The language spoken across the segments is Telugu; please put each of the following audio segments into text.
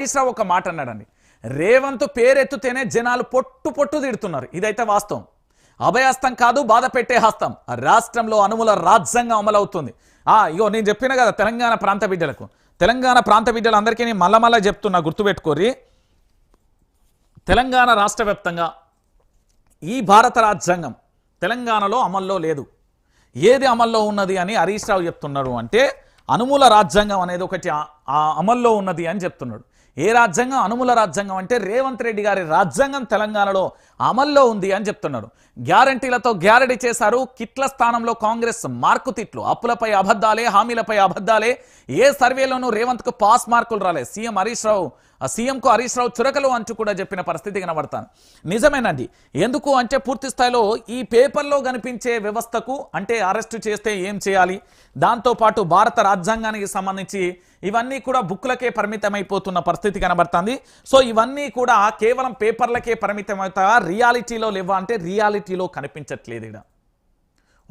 హరీశ్రావు ఒక మాట అన్నాడండి. రేవంత్ పేరెత్తుతేనే జనాలు పొట్టు పొట్టు తిడుతున్నారు. ఇదైతే వాస్తవం. అభయహస్తం కాదు బాధ పెట్టే హస్తం. రాష్ట్రంలో అనుముల రాజ్యాంగం అమలవుతుంది. ఆ ఇగో నేను చెప్పిన కదా తెలంగాణ ప్రాంత బిడ్డలకు. తెలంగాణ ప్రాంత బిడ్డలందరికీ నేను మళ్ళా మళ్ళా చెప్తున్నా గుర్తుపెట్టుకోరి తెలంగాణ రాష్ట్ర వ్యాప్తంగా ఈ భారత రాజ్యాంగం తెలంగాణలో అమల్లో లేదు. ఏది అమల్లో ఉన్నది అని హరీష్ రావు చెప్తున్నారు అంటే అనుమూల రాజ్యాంగం అనేది ఒకటి ఆ అమల్లో ఉన్నది అని చెప్తున్నాడు. ఏ రాజ్యాంగం అనుముల రాజ్యాంగం అంటే రేవంత్ రెడ్డి గారి రాజ్యాంగం తెలంగాణలో అమల్లో ఉంది అని చెప్తున్నాడు గ్యారంటీలతో గ్యారంటీ చేశారు. కిట్ల స్థానంలో కాంగ్రెస్ మార్కు తిట్లు. అప్పులపై అబద్ధాలే హామీలపై అబద్ధాలే. ఏ సర్వేలోనూ రేవంత్కు పాస్ మార్కులు రాలే. సీఎం హరీష్ రావు సీఎంకు హరీష్ రావు చురకలు అంటూ కూడా చెప్పిన పరిస్థితి కనబడతాను. నిజమేనండి. ఎందుకు అంటే పూర్తి స్థాయిలో ఈ పేపర్లో కనిపించే వ్యవస్థకు అంటే అరెస్టు చేస్తే ఏం చేయాలి? దాంతోపాటు భారత రాజ్యాంగానికి సంబంధించి ఇవన్నీ కూడా బుక్లకే పరిమితమైపోతున్న పరిస్థితి కనబడుతుంది. సో ఇవన్నీ కూడా కేవలం పేపర్లకే పరిమితమవుతా రియాలిటీలో లేవా? అంటే రియాలిటీలో కనిపించట్లేదు ఇక్కడ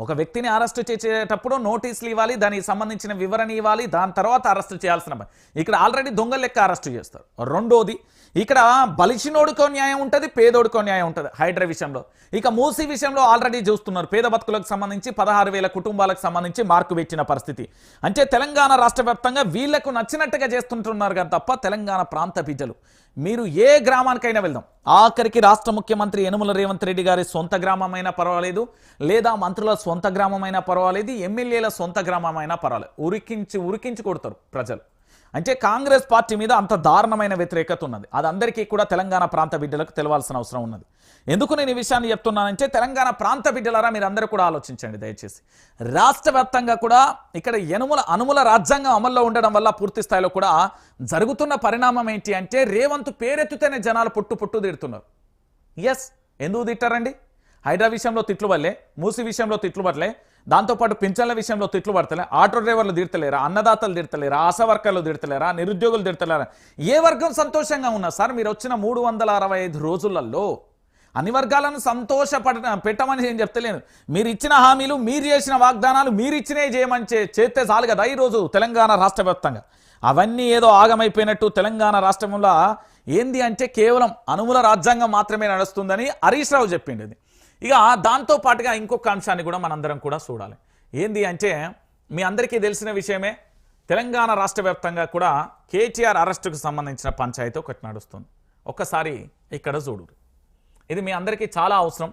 ఒక వ్యక్తిని అరెస్ట్ చేసేటప్పుడు నోటీసులు ఇవ్వాలి దానికి సంబంధించిన వివరణ ఇవ్వాలి దాని తర్వాత అరెస్ట్ చేయాల్సిన ఇక్కడ ఆల్రెడీ దొంగ లెక్క అరెస్ట్ చేస్తారు. రెండోది ఇక్కడ బలిచినోడుకో న్యాయం ఉంటుంది పేదోడికో న్యాయం ఉంటుంది హైడ్రా విషయంలో. ఇక మూసీ విషయంలో ఆల్రెడీ చూస్తున్నారు. పేద బతుకులకు సంబంధించి పదహారు వేల కుటుంబాలకు సంబంధించి మార్కు పెట్టిన పరిస్థితి. అంటే తెలంగాణ రాష్ట్ర వ్యాప్తంగా వీళ్ళకు నచ్చినట్టుగా చేస్తుంటున్నారు కానీ తప్ప తెలంగాణ ప్రాంత బిడ్డలు మీరు ఏ గ్రామానికైనా వెళ్దాం. ఆఖరికి రాష్ట్ర ముఖ్యమంత్రి యనుమల రేవంత్ రెడ్డి గారి సొంత గ్రామమైనా పర్వాలేదు లేదా మంత్రుల సొంత గ్రామమైనా పర్వాలేదు ఎమ్మెల్యేల సొంత గ్రామమైనా పర్వాలేదు. ఉరికించి ఉరికించి కొడతారు ప్రజలు. అంటే కాంగ్రెస్ పార్టీ మీద అంత దారుణమైన వ్యతిరేకత ఉన్నది. అది అందరికీ కూడా తెలంగాణ ప్రాంత బిడ్డలకు తెలవాల్సిన అవసరం ఉన్నది. ఎందుకు నేను ఈ విషయాన్ని చెప్తున్నానంటే తెలంగాణ ప్రాంత బిడ్డలారా మీరు కూడా ఆలోచించండి దయచేసి. రాష్ట్ర వ్యాప్తంగా కూడా ఇక్కడ యనుముల అనుముల రాజ్యాంగం అమల్లో ఉండడం వల్ల పూర్తి స్థాయిలో కూడా జరుగుతున్న పరిణామం ఏంటి అంటే రేవంత్ పేరెత్తితేనే జనాలు పుట్టు పుట్టు తిడుతున్నారు. ఎస్ ఎందుకు తిట్టారండి? హైడ్రా విషయంలో తిట్లు వల్లే మూసి విషయంలో తిట్లు పడలే దాంతోపాటు పింఛన్ల విషయంలో తిట్లు పడతలే ఆటో డ్రైవర్లు తిడతలేరా అన్నదాతలు తిడతలేరా ఆశా వర్కర్లు తిడతలేరా నిరుద్యోగులు తిడతలేరా? ఏ వర్గం సంతోషంగా ఉన్నా సార్ మీరు వచ్చిన మూడు వందల అరవై ఐదు రోజులలో అన్ని వర్గాలను సంతోషపడ పెట్టమని నేను చెప్తలేను. మీరు ఇచ్చిన హామీలు మీరు చేసిన వాగ్దానాలు మీరు ఇచ్చినే చేయమని చేస్తే చాలు కదా ఈరోజు తెలంగాణ రాష్ట్ర వ్యాప్తంగా. అవన్నీ ఏదో ఆగమైపోయినట్టు తెలంగాణ రాష్ట్రంలో ఏంది అంటే కేవలం అనుముల రాజ్యాంగం మాత్రమే నడుస్తుందని హరీష్ రావు చెప్పింది ఇక దాంతో పాటుగా ఇంకొక అంశాన్ని కూడా మనందరం కూడా చూడాలి. ఏంది అంటే మీ అందరికీ తెలిసిన విషయమే తెలంగాణ రాష్ట్ర వ్యాప్తంగా కూడా కేటీఆర్ అరెస్టుకు సంబంధించిన పంచాయతీ ఒకటి నడుస్తుంది. ఒక్కసారి ఇక్కడ చూడు. ఇది మీ అందరికీ చాలా అవసరం.